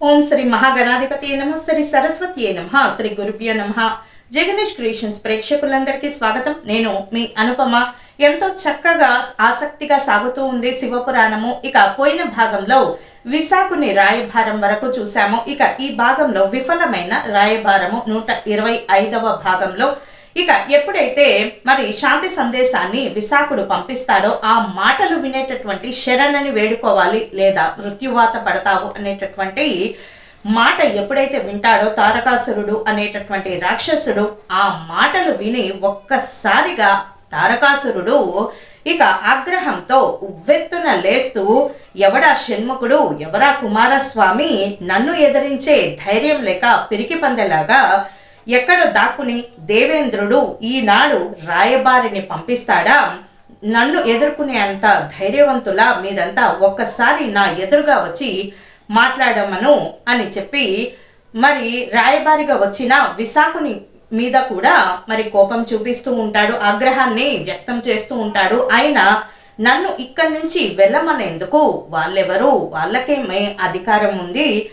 ఓం శ్రీ మహాగణాధిపతి నమ శ్రీ సరస్వతి నమ శ్రీ గురుభ్యో నమ. జగనేష్ క్రియేషన్స్ ప్రేక్షకులందరికీ స్వాగతం. నేను మీ అనుపమ. ఎంతో చక్కగా ఆసక్తిగా సాగుతూ ఉంది శివపురాణము. ఇక పోయిన భాగంలో విశాఖని రాయభారం వరకు చూశాము. ఇక ఈ భాగంలో విఫలమైన రాయభారము నూట ఇరవై ఐదవ భాగంలో ఇక ఎప్పుడైతే మరి శాంతి సందేశాన్ని విశాఖుడు పంపిస్తాడో ఆ మాటలు వినేటటువంటి శరణని వేడుకోవాలి లేదా మృత్యువాత పడతావు అనేటటువంటి మాట ఎప్పుడైతే వింటాడో తారకాసురుడు అనేటటువంటి రాక్షసుడు ఆ మాటలు విని ఒక్కసారిగా తారకాసురుడు ఇక ఆగ్రహంతో ఉవ్వెత్తున లేస్తూ ఎవడా షణ్ముఖుడు? ఎవరా కుమారస్వామి? నన్ను ఎదిరించే ధైర్యం లేక పిరికి పందెలాగా ఎక్కడో దాక్కుని దేవేంద్రుడు ఈనాడు రాయబారిని పంపిస్తాడా? నన్ను ఎదుర్కొనే అంత ధైర్యవంతులా మీరంతా ఒక్కసారి నా ఎదురుగా వచ్చి మాట్లాడమను అని చెప్పి మరి రాయబారిగా వచ్చిన విశాఖని మీద కూడా మరి కోపం చూపిస్తూ ఉంటాడు ఆగ్రహాన్ని వ్యక్తం చేస్తూ ఉంటాడు. ఆయన నన్ను ఇక్కడి నుంచి వెళ్ళమనేందుకు వాళ్ళెవరు? వాళ్ళకేమే అధికారం ఉంది.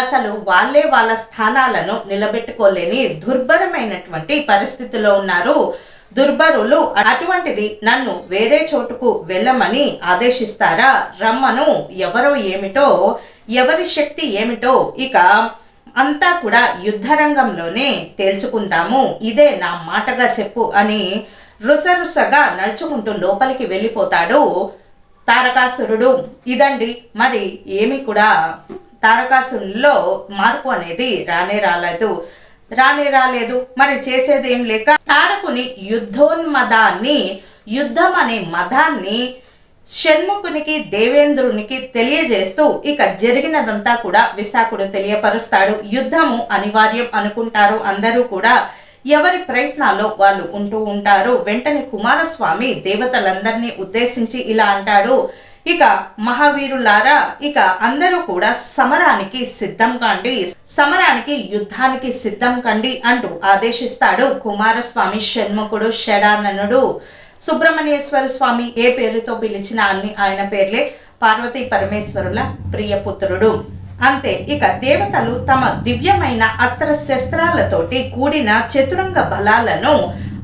అసలు వాళ్ళే వాళ్ళ స్థానాలను నిలబెట్టుకోలేని దుర్భరమైనటువంటి పరిస్థితిలో ఉన్నారు. దుర్భరులు అటువంటిది నన్ను వేరే చోటుకు వెళ్ళమని ఆదేశిస్తారా? రమ్మను. ఎవరో ఏమిటో ఎవరి శక్తి ఏమిటో ఇక అంతా కూడా యుద్ధరంగంలోనే తేల్చుకుందాము. ఇదే నా మాటగా చెప్పు అని రుసరుసగా నడుచుకుంటూ లోపలికి వెళ్ళిపోతాడు తారకాసురుడు. ఇదండి మరి ఏమి కూడా తారకాసుల్లో మార్పు అనేది రానే రాలేదు. రానే రాలేదు. మరి చేసేది ఏం లేక తారకుని యుద్ధోన్మదాన్ని యుద్ధం అనే మదాన్ని షణ్ముఖునికి దేవేంద్రునికి తెలియజేస్తూ ఇక జరిగినదంతా కూడా విశాఖుడు తెలియపరుస్తాడు. యుద్ధము అనివార్యం అనుకుంటారు అందరూ కూడా. ఎవరి ప్రయత్నాల్లో వాళ్ళు ఉంటూ ఉంటారు. వెంటనే కుమారస్వామి దేవతలందరినీ ఉద్దేశించి ఇలా అంటాడు. ఇక మహావీరులారా ఇక అందరూ కూడా సమరానికి సిద్ధం కండి. సమరానికి యుద్ధానికి సిద్ధం కండి అంటూ ఆదేశిస్తాడు కుమారస్వామి షణ్ముఖుడు షడాననుడు. సుబ్రహ్మణ్యేశ్వర స్వామి ఏ పేరుతో పిలిచిన అన్ని ఆయన పేర్లే. పార్వతీ పరమేశ్వరుల ప్రియపుత్రుడు. అంతే ఇక దేవతలు తమ దివ్యమైన అస్త్ర శస్త్రాలతోటి కూడిన చతురంగ బలాలను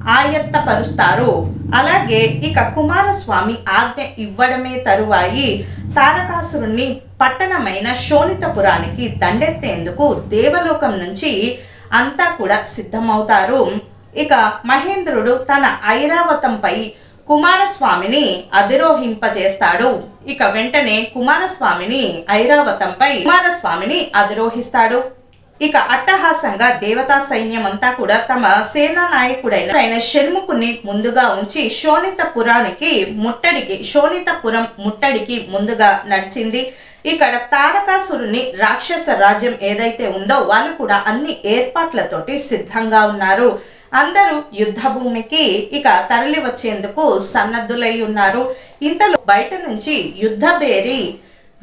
ఆయత్తపరుస్తారు. అలాగే ఇక కుమారస్వామి ఆజ్ఞ ఇవ్వడమే తరువాయి తారకాసురుణ్ణి పట్టణమైన శోణితపురానికి దండెత్తేందుకు దేవలోకం నుంచి అంతా కూడా సిద్ధమవుతారు. ఇక మహేంద్రుడు తన ఐరావతంపై కుమారస్వామిని అధిరోహింపజేస్తాడు. ఇక వెంటనే కుమారస్వామిని ఐరావతంపై కుమారస్వామిని అధిరోహిస్తాడు. ఇక అట్టహాసంగా దేవతా సైన్యం అంతా కూడా తమ సేనా నాయకుడైన ఆయన షణ్ముఖుని ముందుగా ఉంచి శోణితపురానికి ముట్టడికి శోణితపురం ముట్టడికి ముందుగా నడిచింది. ఇక్కడ తారకాసురుని రాక్షస రాజ్యం ఏదైతే ఉందో వాళ్ళు కూడా అన్ని ఏర్పాట్లతోటి సిద్ధంగా ఉన్నారు. అందరూ యుద్ధ భూమికి ఇక తరలి వచ్చేందుకు సన్నద్ధులై ఉన్నారు. ఇంతలో బయట నుంచి యుద్ధ బేరి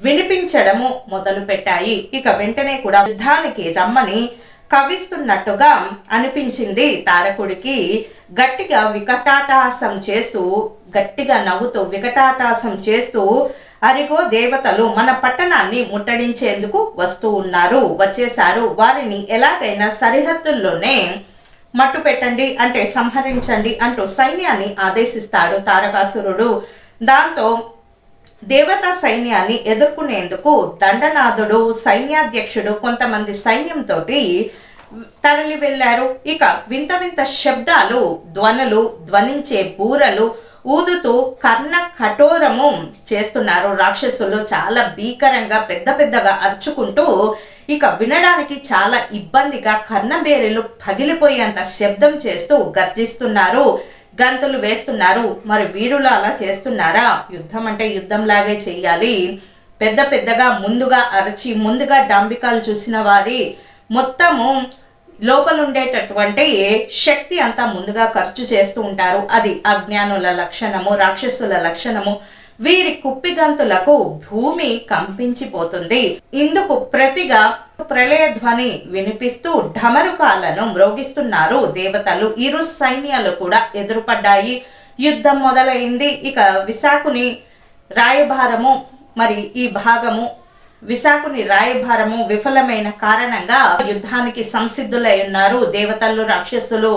వినిపించడము మొదలు పెట్టాయి ఇక వెంటనే కూడా యుద్ధానికి రమ్మని కవిస్తున్నట్టుగా అనిపించింది తారకుడికి. గట్టిగా వికటాటాసం చేస్తూ గట్టిగా నవ్వుతూ వికటాటాసం చేస్తూ అరిగో దేవతలు మన పట్టణాన్ని ముట్టడించేందుకు వస్తూ ఉన్నారు. వచ్చేశారు. వారిని ఎలాగైనా సరిహద్దుల్లోనే మట్టు పెట్టండి అంటే సంహరించండి అంటూ సైన్యాన్ని ఆదేశిస్తాడు తారకాసురుడు. దాంతో దేవతా సైన్యాన్ని ఎదుర్కొనేందుకు దండనాథుడు సైన్యాధ్యక్షుడు కొంతమంది సైన్యంతో తరలి వెళ్ళారు. ఇక వింత వింత శబ్దాలు ధ్వనులు ధ్వనించే బూరలు ఊదుతూ కర్ణ కఠోరము చేస్తున్నారు. రాక్షసులు చాలా భీకరంగా పెద్ద పెద్దగా అరుచుకుంటూ ఇక వినడానికి చాలా ఇబ్బందిగా కర్ణబేరెలు పగిలిపోయేంత శబ్దం చేస్తూ గర్జిస్తున్నారు. గంతులు వేస్తున్నారు. మరి వీరులు అలా చేస్తున్నారా? యుద్ధం అంటే యుద్ధంలాగే చేయాలి పెద్ద పెద్దగా ముందుగా అరచి ముందుగా డాంబికాలు చూసిన వారి మొత్తము లోపల ఉండేటటువంటి శక్తి అంతా ముందుగా ఖర్చు చేస్తూ ఉంటారు. అది అజ్ఞానుల లక్షణము రాక్షసుల లక్షణము. వీరి కుప్పిగంతులకు భూమి కంపించిపోతుంది. ఇందుకు ప్రతిగా ప్రళయ ధ్వని వినిపిస్తూ ఢమరుకాలను మ్రోగిస్తున్నారు దేవతలు. ఇరు సైన్యాలు కూడా ఎదురుపడ్డాయి. యుద్ధం మొదలైంది. ఇక విశాఖని రాయభారము మరి ఈ భాగము విశాఖని రాయభారము విఫలమైన కారణంగా యుద్ధానికి సంసిద్ధులై ఉన్నారు దేవతలు రాక్షసులు.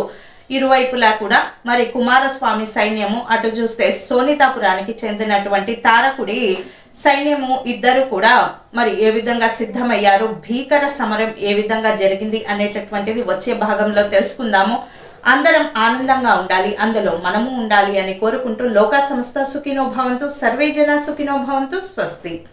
ఇరువైపులా కూడా మరి కుమారస్వామి సైన్యము అటు చూస్తే సోనితాపురానికి చెందినటువంటి తారకుడి సైన్యము ఇద్దరు కూడా మరి ఏ విధంగా సిద్ధమయ్యారు? భీకర సమరం ఏ విధంగా జరిగింది అనేటటువంటిది వచ్చే భాగంలో తెలుసుకుందాము. అందరం ఆనందంగా ఉండాలి అందులో మనము ఉండాలి అని కోరుకుంటూ లోకా సంస్థ సుఖినో సర్వేజన సర్వే జన స్వస్తి.